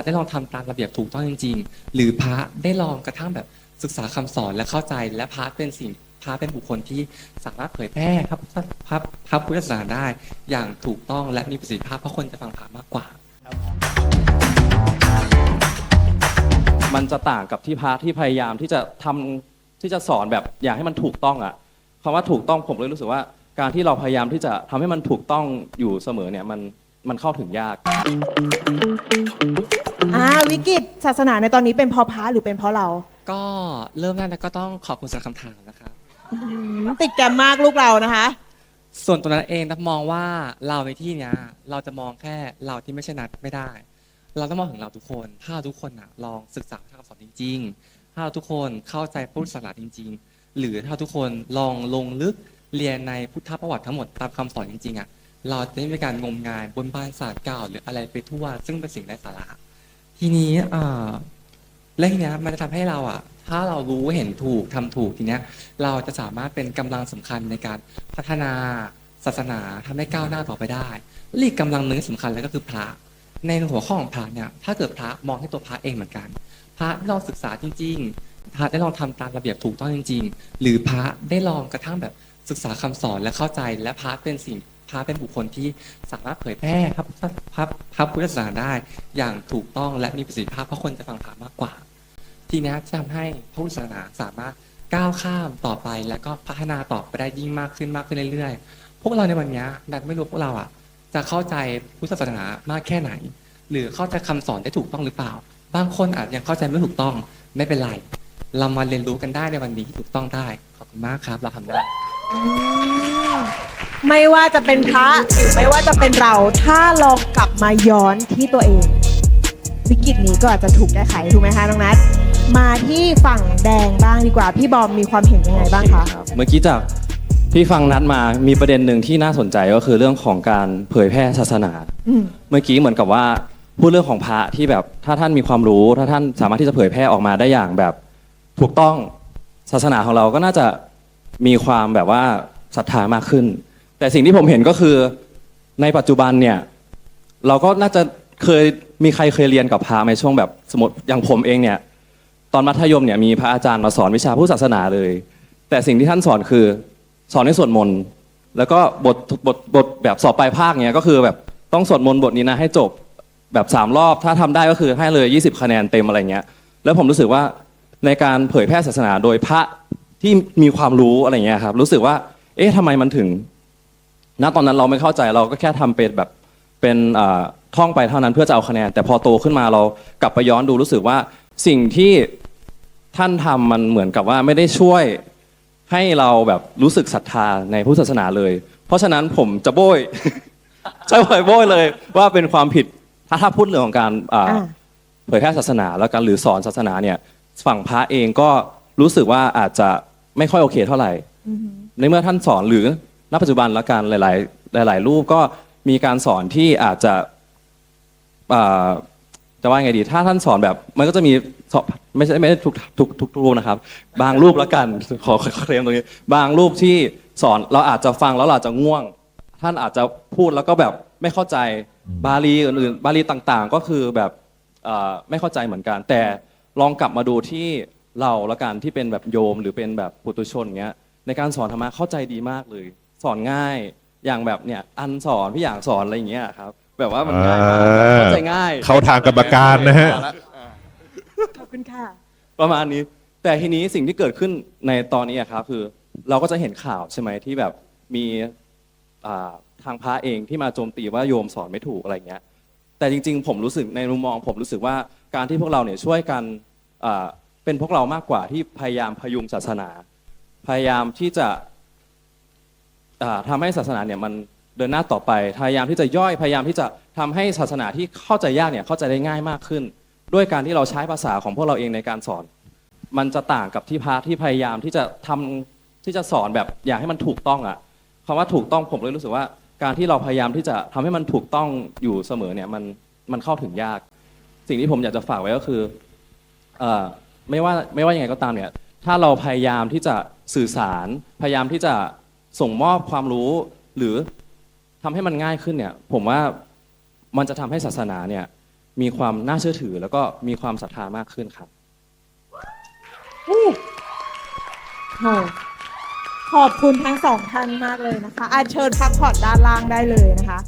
ระได้ลองทำตามระเบียบถูกต้องจริง ๆ หรือพระได้ลองกระทั่งแบบศึกษาคำสอนและเข้าใจ และพระเป็นสิ่งพระเป็นบุคคลที่สามารถเผยแพร่ครับพระพระพระพุทธศาสนาได้อย่างถูกต้องและมีประสิทธิภาพเพราะคนจะฟังพระมากกว่า มันจะต่างกับที่พระที่พยายามที่จะทำที่จะสอนแบบอยากให้มันถูกต้องอะคำว่าถูกต้องผมเลยรู้สึกว่า การที่เราพยายามที่จะทำให้มันถูกต้องอยู่เสมอเนี่ยมัน มันเข้าถึงยาก อ่าวิกฤตศาสนาในตอนนี้เป็นเพราะพระหรือเป็นเพราะเราก็เริ่มแรกนะก็ต้องขอบคุณสำหรับคำถามนะครับอืมติดแกรมมากลูกเรานะคะ ส่วนตัวนั้นเองนับมองว่าเราในที่เนี้ยเราจะมองแค่เราที่ไม่ใช่นัดไม่ได้ เราต้องมองถึงเราทุกคน ถ้าเราทุกคนนะลองศึกษาทางคำสอนจริง ๆ ถ้าเราทุกคนเข้าใจพุทธศาสนาจริง ๆ หรือถ้าเราทุกคนลองลงลึกเรียนในพุทธประวัติทั้งหมดตามคำสอนจริงๆอะ เราจะไม่มีการงมงายบนบานศาสตร์เก่าหรืออะไรไปทั่ว ซึ่งเป็นสิ่งไร้สาระ ทีนี้อ่าและทีเนี้ยมันจะทำให้เราอะ ถ้าเรารู้เห็นถูกทำถูกทีเนี้ย เราจะสามารถเป็นกำลังสำคัญในการพัฒนาศาสนาทำให้ก้าวหน้าต่อไปได้และอีกกำลังหนึ่งที่สำคัญเลยก็คือพระ ในหัวข้อของพระเนี่ย ถ้าเกิดพระมองที่ตัวพระเองเหมือนกัน พระได้ลองศึกษาจริง ๆ พระได้ลองทำตามระเบียบถูกต้องจริง ๆ หรือพระได้ลองกระทั่งแบบศึกษาคำสอนและเข้าใจ และพระเป็นสิ่ง พระเป็นบุคคลที่สามารถเผยแพร่ครับพระพระพระพุทธศาสนาได้ อย่างถูกต้องและมีประสิทธิภาพเพราะคนจะฟังพระมากกว่า ทีนี้จะทำให้พระพุทธศาสนาสามารถก้าวข้ามต่อไป แล้วก็พัฒนาต่อไปได้ยิ่งมากขึ้นมากขึ้นเรื่อยๆ พวกเราในวันนี้ยนัดไม่รู้พวกเราอะ จะเข้าใจพุทธศาสนามากแค่ไหน หรือเข้าใจคำสอนได้ถูกต้องหรือเปล่า บางคนอาจยังเข้าใจไม่ถูกต้องไม่เป็นไร เรามาเรียนรู้กันได้ในวันนี้ที่ถูกต้องได้ขอบคุณมากครับ เราทำได้ ไม่ว่าจะเป็นพระหรือไม่ว่าจะเป็นเราถ้าลองกลับมาย้อนที่ตัวเอง วิกฤตนี้ก็อาจจะถูกแก้ไขถูกไหมคะน้องนัทมาที่ฝั่งแดงบ้างดีกว่า พี่บอมมีความเห็นยังไงบ้างคะเมื่อกี้จากที่ฟังนัดมามีประเด็นหนึ่งที่น่าสนใจก็คือเรื่องของการเผยแพร่ศาสนาอืมเมื่อกี้เหมือนกับว่าพูดเรื่องของพระที่แบบถ้าท่านมีความรู้ถ้าท่านสามารถที่จะเผยแพร่ออกมาได้อย่างแบบ ถูกต้องศาสนาของเราก็น่าจะมีความแบบว่าศรัทธามากขึ้น แต่สิ่งที่ผมเห็นก็คือในปัจจุบันเนี่ย เราก็น่าจะเคยมีใครเคยเรียนกับพระในช่วงแบบสมมติอย่างผมเองเนี่ย ตอนมัธยมเนี่ยมีพระอาจารย์มาสอนวิชาพุทธศาสนาเลย แต่สิ่งที่ท่านสอนคือสอนให้สวดมนต์แล้วก็บทบทบทแบบสอบปลายภาคเนี่ยก็คือแบบต้องสวดมนต์บทนี้นะให้จบแบบสามรอบถ้าทำได้ก็คือให้เลย 20 คะแนนเต็มอะไรเงี้ย แล้วผมรู้สึกว่าในการเผยแพร่ศาสนาโดยพระที่มีความรู้อะไรเงี้ยครับรู้สึกว่า เอ๊ะทำไมมันถึง ณตอนนั้นเราไม่เข้าใจเราก็แค่ทำเป็นแบบเป็นอ่าท่องไปเท่านั้นเพื่อจะเอาคะแนน แต่พอโตขึ้นมาเรากลับไปย้อนดูรู้สึกว่าสิ่งที่ท่านทำมันเหมือนกับว่าไม่ได้ช่วยให้เราแบบรู้สึกศรัทธาในพุทธศาสนาเลย เพราะฉะนั้นผมจะโบยจะโบยโบยเลยว่าเป็นความผิดถ้าถ้าพูดเรื่องของการอ่าอ่าเผยแพร่ศาสนาแล้วกันหรือสอนศาสนาเนี่ย ฝั่งพระเองก็รู้สึกว่าอาจจะไม่ค่อยโอเคเท่าไหร่อืมในเมื่อท่านสอนหรือ ณปัจจุบันละกันหลาย ๆ หลาย ๆ รูปก็มีการสอนที่อาจจะจะว่าไงดี ถ้าท่านสอนแบบมันก็จะมีสอนไม่ใช่ไม่ได้ทุกทุกทุกรูปนะครับ บางรูปละกันขอเคลมตรงนี้ บางรูปที่สอนเราอาจจะฟังแล้วเราอาจจะง่วง ท่านอาจจะพูดแล้วก็แบบไม่เข้าใจบาลีอื่นๆบาลีต่างๆ ก็คือแบบไม่เข้าใจเหมือนกัน แต่ลองกลับมาดูที่เราละกันที่เป็นแบบโยมหรือเป็นแบบปุถุชนเงี้ยในการสอนธรรมะเข้าใจดีมากเลย สอนง่ายอย่างแบบเนี่ยอันสอนพี่อย่างสอนอะไรอย่างเงี้ยครับ แบบว่ามันง่ายมากอ่า เข้าใจง่ายเข้าทางกรรมการนะฮะ ขอบคุณค่ะ ประมาณนี้ แต่ทีนี้สิ่งที่เกิดขึ้นในตอนนี้อะครับคือเราก็จะเห็นข่าวใช่ไหมที่แบบมีอ่าทางพระเองที่มาโจมตีว่าโยมสอนไม่ถูกอะไรเงี้ย แต่จริง ๆ ผมรู้สึกในมุมมอง ผมรู้สึกว่าการที่พวกเราเนี่ยช่วยกันอ่าเป็นพวกเรามากกว่าที่พยายามพยุงศาสนา พยายามที่จะ อ่าทำให้ศาสนาเนี่ยมันเดินหน้าต่อไปพยายามที่จะย่อยพยายามที่จะทำให้ศาสนาที่เข้าใจยากเนี่ยเข้าใจได้ง่ายมากขึ้น ด้วยการที่เราใช้ภาษาของพวกเราเองในการสอน มันจะต่างกับที่พระที่พยายามที่จะทำที่จะสอนแบบอยากให้มันถูกต้องอะคำว่าถูกต้องผมเลยรู้สึกว่า การที่เราพยายามที่จะทำให้มันถูกต้องอยู่เสมอเนี่ยมันมันเข้าถึงยาก สิ่งที่ผมอยากจะฝากไว้ก็คือเอ่อไม่ว่าไม่ว่ายังไงก็ตามเนี่ยถ้าเราพยายามที่จะสื่อสารพยายามที่จะ ส่งมอบความรู้หรือทำให้มันง่ายขึ้นเนี่ย ผมว่ามันจะทำให้ศาสนาเนี่ย มีความน่าเชื่อถือ แล้วก็มีความศรัทธามากขึ้นครับขอบคุณทั้งสองท่านมากเลยนะคะอาเชิญพักผ่อนด้านล่างได้เลยนะคะ